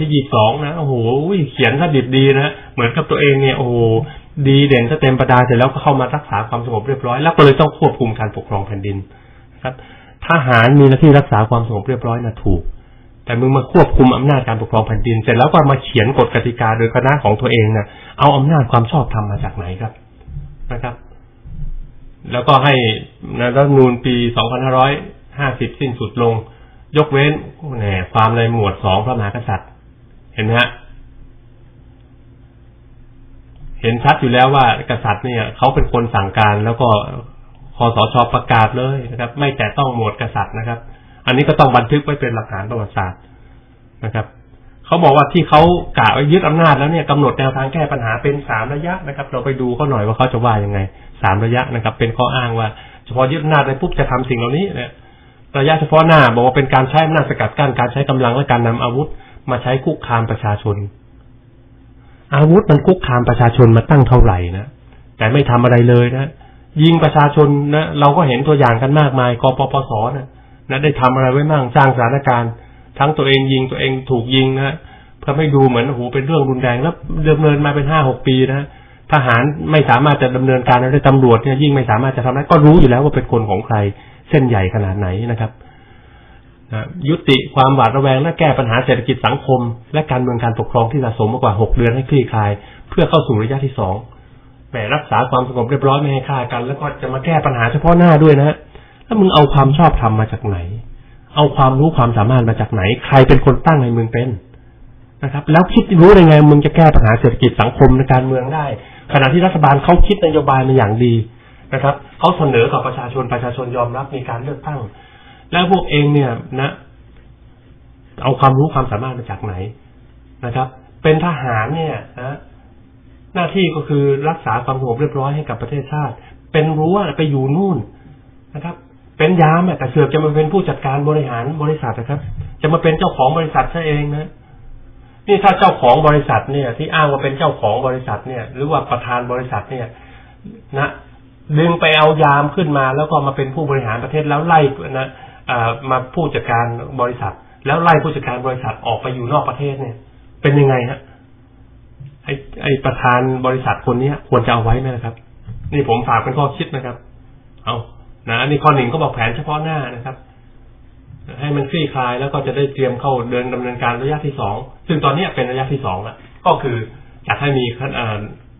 ที่ยี่สองนะโอ้โหเขียนถ้าดิบดีนะเหมือนกับตัวเองเนี่ยโอ้โหดีเด่นเต็มประดาเสร็จแล้วก็เข้ามารักษาความสงบเรียบร้อย แล้วก็เลยต้องควบคุมการปกครองแผ่นดินครับทหารมีหน้าที่รักษาความสงบเรียบร้อยนะถูก แต่มึงมาควบคุมอำนาจการปกครองแผ่นดิน เสร็จแล้วก็มาเขียนกฎกติกาโดยคณะของตัวเองนะเอาอำนาจความชอบธรรมมาจากไหนครับนะครับ แล้วก็ให้รัฐนูญปี 2550 สิ้นสุดลง ยกเว้นแหนความในหมวดสองพระมหากษัตริย์ ห็นไหมฮะ เห็นชัดอยู่แล้วว่ากษัตริย์เนี่ยเขาเป็นคนสั่งการแล้วก็คอสชประกาศเลยนะครับ ไม่แต่ต้องหมวดกษัตริย์นะครับ อันนี้ก็ต้องบันทึกไว้เป็นหลักฐานประวัติศาสตร์นะครับเขาบอกว่าที่เขากะไว้ยึดอำนาจแล้วเนี่ยกำหนดแนวทางแก้ปัญหาเป็นสามระยะนะครับ เราไปดูเขาหน่อยว่าเขาจะว่ายังไงสามระยะนะครับ เป็นข้ออ้างว่าเฉพาะยึดอำนาจไปปุ๊บจะทำสิ่งเหล่านี้เนี่ยระยะเฉพาะหน้าบอกว่าเป็นการใช้อำนาจสกัดกั้นการใช้กำลังและการนำอาวุธ มาใช้คุกคามประชาชน อาวุธมันคุกคามประชาชนมาตั้งเท่าไหร่นะแต่ไม่ทำอะไรเลยนะยิงประชาชนนะเราก็เห็นตัวอย่างกันมากมายกปปสนะนะได้ทำอะไรไว้บ้างสร้างสถานการณ์ ทั้งตัวเองยิงตัวเองถูกยิงนะเพื่อไม่ดูเหมือนโอ้โหเป็นเรื่องรุนแรงแล้วดำเนินมาเป็นห้าหกปีนะทหารไม่สามารถจะดำเนินการได้ตำรวจเนี่ยยิ่งไม่สามารถจะทำได้ก็รู้อยู่แล้วว่าเป็นคนของใครเส้นใหญ่ขนาดไหนนะครับ ยุติความหวาดระแวงและแก้ปัญหาเศรษฐกิจสังคม และการเมืองการปกครองที่สะสมมากกว่าหกเดือนให้คลี่คลาย เพื่อเข้าสู่ระยะที่สองแหมรักษาความสงบเรียบร้อยไม่ให้ฆ่ากัน แล้วก็จะมาแก้ปัญหาเฉพาะหน้าด้วยนะแล้วมึงเอาความชอบธรรมมาจากไหน เอาความรู้ความสามารถมาจากไหน ใครเป็นคนตั้งให้มึงเป็นนะครับ แล้วคิดรู้ได้ไงมึงจะแก้ปัญหาเศรษฐกิจสังคมในการเมืองได้ ขณะที่รัฐบาลเขาคิดนโยบายมาอย่างดีนะครับเขาเสนอกับประชาชนประชาชนยอมรับมีการเลือกตั้ง แล้วพวกเองเนี่ยนะ เอาความรู้ความสามารถมาจากไหนนะครับ เป็นทหารเนี่ยนะหน้าที่ก็คือรักษาความสงบเรียบร้อยให้กับประเทศชาติ เป็นรั้วไปอยู่นู่นนะครับ เป็นยามแต่เสือกจะมาเป็นผู้จัดการบริหารบริษัทนะครับ จะมาเป็นเจ้าของบริษัทซะเองนะนี่ถ้าเจ้าของบริษัทเนี่ย ที่อ้างว่าเป็นเจ้าของบริษัทเนี่ย หรือว่าประธานบริษัทเนี่ย นะดึงไปเอายามขึ้นมาแล้วก็มาเป็นผู้บริหารประเทศแล้วไล่นะ มาผู้จัดการบริษัท แล้วไล่ผู้จัดการบริษัทออกไปอยู่นอกประเทศเนี่ย เป็นยังไงฮะไอไอประธานบริษัทคนเนี้ยควรจะเอาไว้ไหมนะครับ นี่ผมฝากเป็นข้อคิดนะครับ เอานะนนี้ข้อหนึ่งก็บอกแผนเฉพาะหน้านะครับ ให้มันคลี่คลายแล้วก็จะได้เตรียมเข้าเดินดำเนินการระยะที่สองซึ่งตอนนี้เป็นระยะที่สองละก็คืออยากให้มี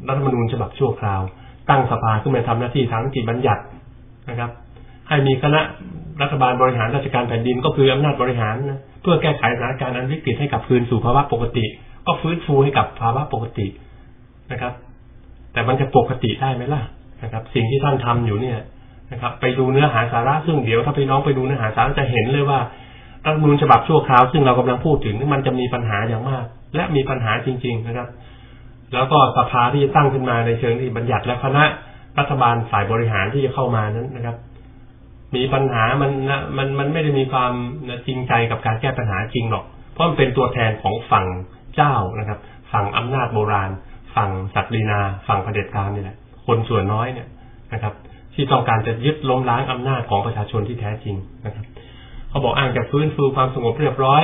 รัฐธรรมนูญฉบับชั่วคราว ตั้งสภาขึ้นมาทำหน้าที่ทางนิติบัญญัตินะครับ ให้มีคณะ รัฐบาลบริหารราชการแผ่นดินก็คืออำนาจบริหารนะเพื่อแก้ไขสถานการณ์อันวิกฤตให้กลับคืนสู่ภาวะปกติ ก็ฟื้นฟูให้กับภาวะปกตินะครับ แต่มันจะปกติได้ไหมล่ะนะครับ สิ่งที่ท่านทำอยู่เนี่ยนะครับ ไปดูเนื้อหาสาระซึ่งเดี๋ยวถ้าพี่น้องไปดูเนื้อหาสาระจะเห็นเลยว่ารัฐมนูญฉบับชั่วคราวซึ่งเรากำลังพูดถึงมันจะมีปัญหาอย่างมาก และมีปัญหาจริง ๆนะครับ แล้วก็สภาที่จะตั้งขึ้นมาในเชิงที่บัญญัติและคณะรัฐบาลฝ่ายบริหารที่จะเข้ามานั้นนะครับ มีปัญหามันนะมันมันไม่ได้มีความจริงใจกับการแก้ปัญหาจริงหรอก เพราะมันเป็นตัวแทนของฝั่งเจ้านะครับ ฝั่งอำนาจโบราณ ฝั่งศักดินา ฝั่งเผด็จการนี่แหละ คนส่วนน้อยเนี่ยนะครับ ที่ต้องการจะยึดล้มล้างอำนาจของประชาชนที่แท้จริงนะครับ เขาบอกอ้างจากฟื้นฟูความสงบเรียบร้อย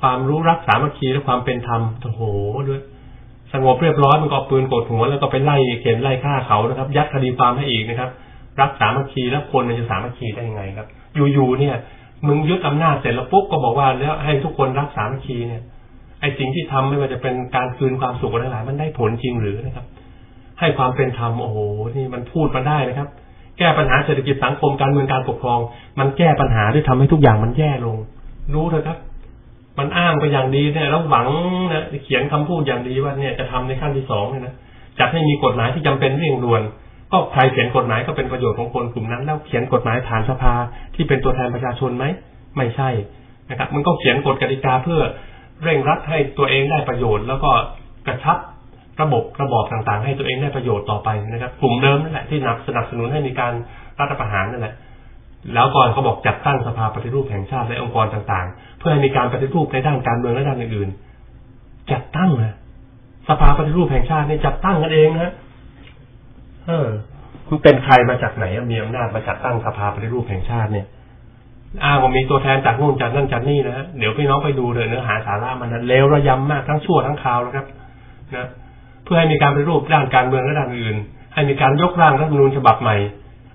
ความรู้รักสามัคคีและความเป็นธรรมโอ้โหด้วยสงบเรียบร้อยมันก็ปืนกดหัวแล้วก็ไปไล่เข็นไล่ฆ่าเขานะครับ ยัดคดีความให้อีกนะครับ รักสามัคคีแล้วคนมันจะสามัคคีได้ยังไงครับ อยู่ๆเนี่ย มึงยึดอำนาจเสร็จแล้วปุ๊บก็บอกว่าแล้วให้ทุกคนรักสามัคคีเนี่ยไอ้สิ่งที่ทำไม่ว่าจะเป็นการคืนความสุขอะไรหลายมันได้ผลจริงหรือนะครับ ให้ความเป็นธรรมโอ้โหนี่มันพูดมาได้นะครับ แก้ปัญหาเศรษฐกิจสังคมการเมืองการปกครอง มันแก้ปัญหาด้วยทำให้ทุกอย่างมันแย่ลง รู้เถอะครับ มันอ้างไปอย่างดีเนี่ยแล้วหวังนะเขียนคำพูดอย่างดีว่าเนี่ยจะทำในขั้นที่สองเนี่ยนะจัดให้มีกฎหมายที่จำเป็นเร่งด่วน ก็ใครเขียนกฎหมายก็เป็นประโยชน์ของคนกลุ่มนั้น แล้วเขียนกฎหมายผ่านสภาที่เป็นตัวแทนประชาชนไหมไม่ใช่นะครับ มันก็เขียนกฎกติกาเพื่อเร่งรัดให้ตัวเองได้ประโยชน์ แล้วก็กระชับระบบระบอบต่างๆ ให้ตัวเองได้ประโยชน์ต่อไปนะครับ กลุ่มเดิมนั่นแหละที่นับสนับสนุนให้มีการรัฐประหารนั่นแหละแล้วก่อนเขาบอกจัดตั้งสภาปฏิรูปแห่งชาติและองค์กรต่างๆ เพื่อให้มีการปฏิรูปในด้านการเมืองและด้านอื่นๆจัดตั้งนะสภาปฏิรูปแห่งชาตินี่จัดตั้งกันเองนะ เออ คุณเป็นใครมาจากไหนมีอำนาจมาจัดตั้งสภาปฏิรูปแห่งชาติเนี่ยอ้างว่ามีตัวแทนจากนู่นจากนั่นจากนี่นะเดี๋ยวพี่น้องไปดูเลยเนื้อหาสาระมันนะเลวระยำมากทั้งชั่วทั้งคราวแล้วครับ นะ เพื่อให้มีการไปรูปด้านการเมืองและด้านอื่น ให้มีการยกร่างรัฐธรรมนูญฉบับใหม่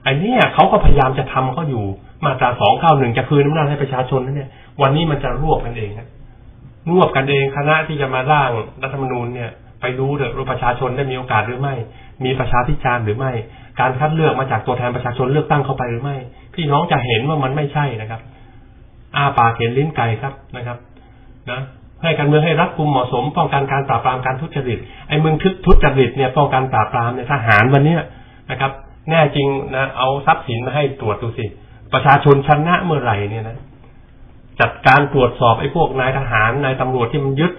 ไอ้นี่เขาก็พยายามจะทำเขาอยู่มาตราสองเก้าหนึ่งจะคืนอำนาจให้ประชาชนนั่นเนี่ย วันนี้มันจะรวบกันเองครับรวบกันเองคณะที่จะมาร่างรัฐธรรมนูญเนี่ย ไปดูเถอะว่าประชาชนได้มีโอกาสหรือไม่ มีประชาพิจารณ์หรือไม่ การคัดเลือกมาจากตัวแทนประชาชนเลือกตั้งเข้าไปหรือไม่ พี่น้องจะเห็นว่ามันไม่ใช่นะครับอาปากเห็นลิ้นไก่ครับนะครับ นะให้การเมืองให้รัดกุมเหมาะสม ป้องกันการปราบปรามการทุจริตไอ้มึงทุทุจริตเนี่ยป้องกันปราบปรามเนี่ยทหารวันเนี้ยนะครับ แน่จริงนะเอาทรัพย์สินมาให้ตรวจดูสิ ประชาชนชนะเมื่อไหร่เนี่ยนะจัดการตรวจสอบไอ้พวกนายทหารนายตำรวจที่มันยึด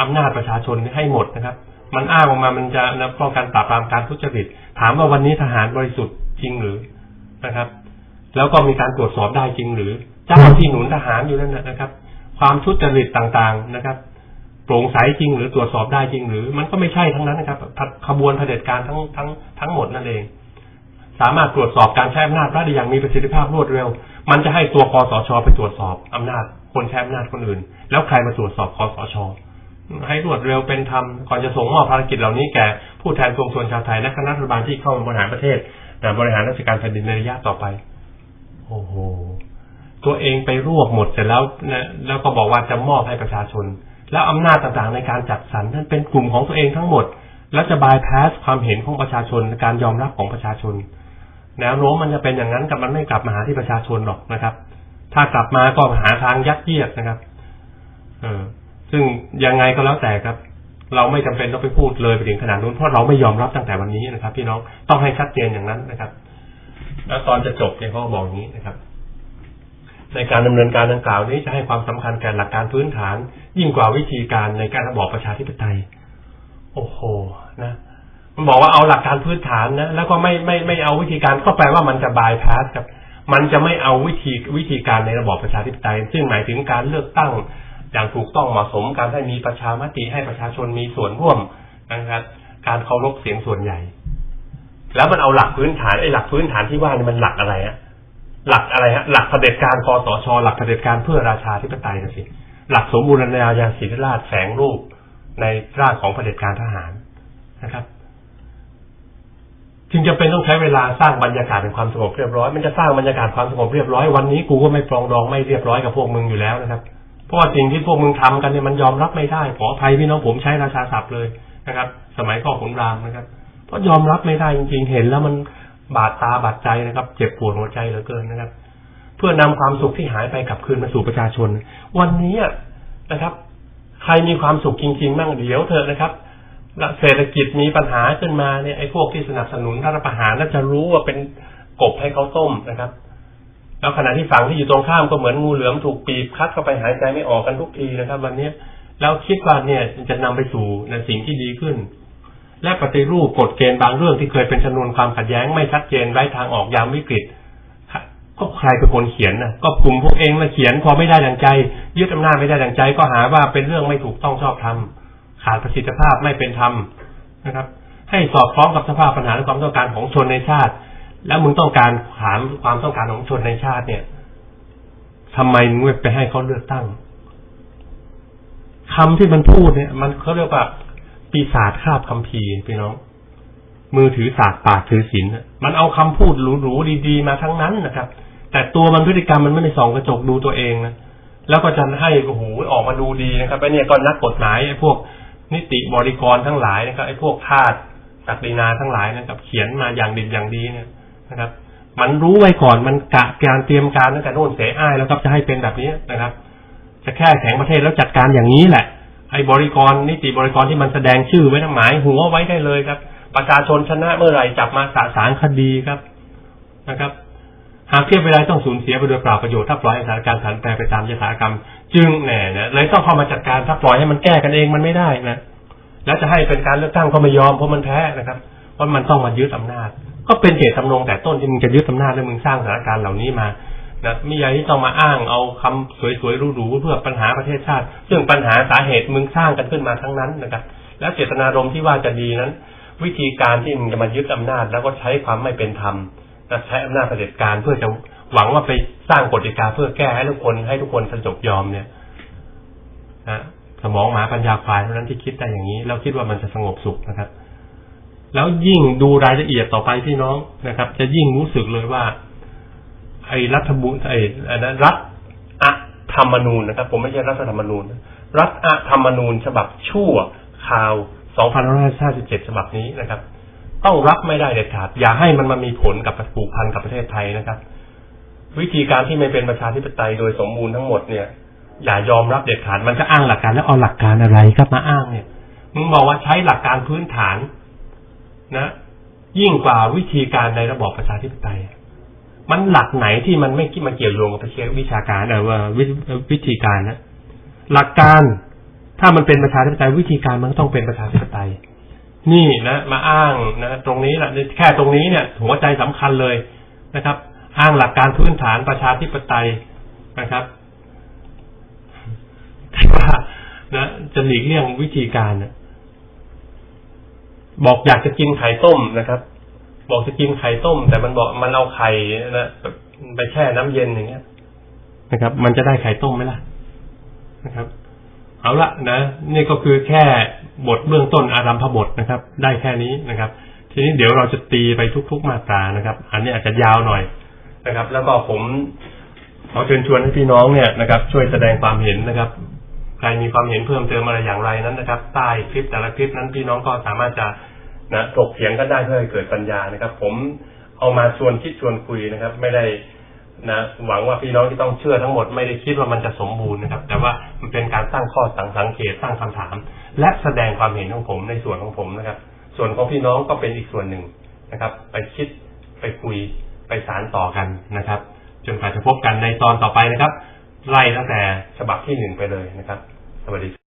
อำนาจประชาชนให้หมดนะครับ มันอ้างออกมามันจะนะป้องกันปราบปรามการทุจริต ถามว่าวันนี้ทหารบริสุทธิ์จริงหรือนะครับ แล้วก็มีการตรวจสอบได้จริงหรือ เจ้าที่หนุนทหารอยู่นั่นนะครับ ความทุจริตต่างๆนะครับ โปร่งใสจริงหรือตรวจสอบได้จริงหรือ มันก็ไม่ใช่ทั้งนั้นนะครับขบวนเผด็จการทั้งทั้งทั้งหมดนั่นเองสามารถตรวจสอบการใช้อำนาจรัฐได้อย่างมีประสิทธิภาพรวดเร็ว มันจะให้ตัวคอสช ไปตรวจสอบอำนาจคนใช้อำนาจคนอื่น แล้วใครมาตรวจสอบคอสช ให้รวดเร็วเป็นธรรมก่อนจะส่งมอบภารกิจเหล่านี้แก่ผู้แทนปวงชนชาวไทยและคณะรัฐบาลที่เข้ามาบริหารประเทศแต่บริหารราชการแผ่นดินในระยะต่อไป โอ้โหตัวเองไปรวบหมดเสร็จแล้วนะแล้วก็บอกว่าจะมอบให้ประชาชน แล้วอำนาจต่างๆในการจัดสรรนั้นเป็นกลุ่มของตัวเองทั้งหมด แล้วจะบายพาสความเห็นของประชาชนการยอมรับของประชาชน แนวโน้มมันจะเป็นอย่างนั้นกับมันไม่กลับมาหาที่ประชาชนหรอกนะครับ ถ้ากลับมาก็หาทางยัดเยียดนะครับ เออ ซึ่งยังไงก็แล้วแต่ครับ เราไม่จำเป็นต้องไปพูดเลยไปถึงขนาดนู้นเพราะเราไม่ยอมรับตั้งแต่วันนี้นะครับ พี่น้องต้องให้ชัดเจนอย่างนั้นนะครับ แล้วตอนจะจบเนี่ยเขาบอกอย่างนี้นะครับในการดำเนินการดังกล่าวนี้จะให้ความสำคัญแก่หลักการพื้นฐาน ยิ่งกว่าวิธีการในการระบอบประชาธิปไตย โอ้โหนะมันบอกว่าเอาหลักการพื้นฐานนะแล้วก็ไม่ไม่ไม่เอาวิธีการก็แปลว่ามันจะบายพาสครับ มันจะไม่เอาวิธีวิธีการในระบอบประชาธิปไตย ซึ่งหมายถึงการเลือกตั้ง อย่างถูกต้องเหมาะสมการให้มีประชามติให้ประชาชนมีส่วนร่วมนะครับ การเคารพเสียงส่วนใหญ่ แล้วมันเอาหลักพื้นฐานไอ้หลักพื้นฐานที่ว่านี่มันหลักอะไรฮะหลักอะไรฮะหลักเผด็จการคอสชหลักเผด็จการเพื่อราชาธิปไตยนะสิหลักสมบูรณาญาสิทธิราชแสงรูปในร่างของเผด็จการทหารนะครับจึงจะเป็นต้องใช้เวลาสร้างบรรยากาศเป็นความสงบเรียบร้อย มันจะสร้างบรรยากาศความสงบเรียบร้อยวันนี้กูก็ไม่ปรองดองไม่เรียบร้อยกับพวกมึงอยู่แล้วนะครับ ราะว่าสิ่งที่พวกมึงทำกันเนี่ยมันยอมรับไม่ได้ ขออภัยพี่น้องผมใช้ราชาศัพท์เลยนะครับ สมัยก่อขุนรามนะครับ เพราะยอมรับไม่ได้จริง ๆ เห็นแล้วมันบาดตาบาดใจนะครับ เจ็บปวดหัวใจเหลือเกินนะครับ เพื่อนำความสุขที่หายไปกลับคืนมาสู่ประชาชน วันนี้นะครับ ใครมีความสุขจริงๆบ้างเดี๋ยวเถอะนะครับเศรษฐกิจมีปัญหาขึ้นมาเนี่ยไอ้พวกที่สนับสนุนรัฐประหารน่าจะรู้ว่าเป็นกบให้เขาต้มนะครับ แล้วขณะที่ฝั่งที่อยู่ตรงข้ามก็เหมือนงูเหลือมถูกปีบคัดเข้าไปหายใจไม่ออกกันทุกทีนะครับ วันนี้แล้วคิดว่าเนี่ยจะนำไปสู่ในสิ่งที่ดีขึ้น และปฏิรูปกฎเกณฑ์บางเรื่องที่เคยเป็นชนวนความขัดแย้งไม่ชัดเจนไร้ทางออกยามวิกฤตก็ใครเป็นคนเขียนนะก็กลุ่มพวกเองมาเขียนพอไม่ได้ดังใจ ยึดอำนาจไม่ได้ดังใจ ก็หาว่าเป็นเรื่องไม่ถูกต้องชอบธรรมขาดประสิทธิภาพไม่เป็นธรรมนะครับ ให้สอดคล้องกับสภาพปัญหาและความต้องการของชนในชาติ แล้วมึงต้องการถามความต้องการของชนในชาติเนี่ยทำไมมึงไม่ไปให้เขาเลือกตั้งคำที่มันพูดเนี่ย มันเขาเรียกว่าปีศาจคาบคัมภีร์พี่น้อง มือถือศาสตร์ปากถือศีลมันเอาคำพูดหรูๆดีๆมาทั้งนั้นนะครับ แต่ตัวมันพฤติกรรมมันไม่ได้ส่องกระจกดูตัวเองนะแล้วก็จะให้โอ้โหออกมาดูดีนะครับไอ้นี่ก็นักกฎหมายไอ้พวกนิติบริกรทั้งหลายนะครับไอ้พวกทาสศักดินาทั้งหลายนะครับเขียนมาอย่างดีอย่างดีเนี่ย นะครับ มันรู้ไว้ก่อนมันกะการเตรียมการตั้งแต่โน่นเสียอ้ายแล้วครับจะให้เป็นแบบนี้นะครับ จะแค่แข็งประเทศแล้วจัดการอย่างนี้แหละไอ้บริกรนิติบริกรที่มันแสดงชื่อไว้ทั้งหมายหัวไว้ได้เลยครับ ประชาชนชนะเมื่อไหร่จับมาสาสางคดีครับนะครับ หากเทียบเวลาต้องสูญเสียไปโดยเปล่าประโยชน์ถ้าปล่อยให้สถานการณ์ผันแปรไปตามยถากรรม จึงแหน่นะเลยต้องเข้ามาจัดการถ้าปล่อยให้มันแก้กันเองมันไม่ได้นะแล้วจะให้เป็นการเลือกตั้งก็ไม่ยอมเพราะมันแพ้นะครับเพราะมันต้องมายึดอำนาจ ก็เป็นเจตจำนงแต่ต้นที่มึงจะยึดอำนาจแล้วมึงสร้างสถานการณ์เหล่านี้มานะมีอะไรที่ต้องมาอ้างเอาคำสวยๆหรูๆเพื่อปัญหาประเทศชาติ ซึ่งปัญหาสาเหตุมึงสร้างกันขึ้นมาทั้งนั้นนะครับ แล้วเจตนารมณ์ที่ว่าจะดีนั้น วิธีการที่มึงจะมายึดอำนาจ แล้วก็ใช้ความไม่เป็นธรรมใช้อำนาจเผด็จการเพื่อจะหวังว่าไปสร้างกฎกติกาเพื่อแก้ให้ทุกคนให้ทุกคนสจบยอมเนี่ยนะสมองหมาปัญญาควายเท่านั้นที่คิดได้อย่างนี้แล้วคิดว่ามันจะสงบสุขนะครับ แล้วยิ่งดูรายละเอียดต่อไปพี่น้องนะครับ จะยิ่งรู้สึกเลยว่า ไอ้รัฐบุไอ้อันนั้นรัฐอะธรรมนูญนะครับ ผมไม่ใช่รัฐธรรมนูญนรัฐอะธรรมนูญ ฉบับชั่วข่าว 2557 ฉบับนี้นะครับ ต้องรับไม่ได้เด็ดขาดอย่าให้มันมามีผลกับผูกพันกับประเทศไทยนะครับ วิธีการที่ไม่เป็นประชาธิปไตยโดยสมบูรณ์ทั้งหมดเนี่ยอย่ายอมรับเด็ดขาดมันจะอ้างหลักการแล้วเอาหลักการอะไรครับมาอ้างเนี่ยมึงบอกว่าใช้หลักการพื้นฐาน นะยิ่งกว่าวิธีการในระบอบประชาธิปไตย มันหลักไหนที่มันไม่มาเกี่ยวโยงกับวิชาการเออว่าวิวิธีการนะหลักการถ้ามันเป็นประชาธิปไตยวิธีการมันก็ต้องเป็นประชาธิปไตย นี่นะมาอ้างนะตรงนี้แหละแค่ตรงนี้เนี่ยหัวใจสำคัญเลยนะครับ อ้างหลักการพื้นฐานประชาธิปไตยนะครับแต่ว่านะจะหลีกเลี่ยงวิธีการนะ บอกอยากจะกินไข่ต้มนะครับ บอกจะกินไข่ต้ม แต่มันบอกมันเอาไข่นะไปแช่น้ำเย็นอย่างเงี้ยนะครับ มันจะได้ไข่ต้มไหมล่ะนะครับ เอาละนะนี่ก็คือแค่บทเบื้องต้นอารัมพบทนะครับ ได้แค่นี้นะครับ ทีนี้เดี๋ยวเราจะตีไปทุก ๆ มาตรานะครับ อันนี้อาจจะยาวหน่อยนะครับ แล้วก็ผมขอเชิญชวนให้พี่น้องเนี่ยนะครับ ช่วยแสดงความเห็นนะครับ ใครมีความเห็นเพิ่มเติมอะไรอย่างไรนั้นนะครับ ใต้คลิปแต่ละคลิปนั้นพี่น้องก็สามารถจะนะถกเถียงกันได้เพื่อให้เกิดปัญญานะครับ ผมเอามาชวนคิดชวนคุยนะครับ ไม่ได้นะหวังว่าพี่น้องที่ต้องเชื่อทั้งหมดไม่ได้คิดว่ามันจะสมบูรณ์นะครับ แต่ว่ามันเป็นการสร้างข้อสังสังเกตสร้างคำถาม และแสดงความเห็นของผมในส่วนของผมนะครับ ส่วนของพี่น้องก็เป็นอีกส่วนหนึ่งนะครับ ไปคิดไปคุยไปสารต่อกันนะครับ จนกว่าจะพบกันในตอนต่อไปนะครับ ไล่ตั้งแต่ฉบับที่หนึ่งไปเลยนะครับ สวัสดี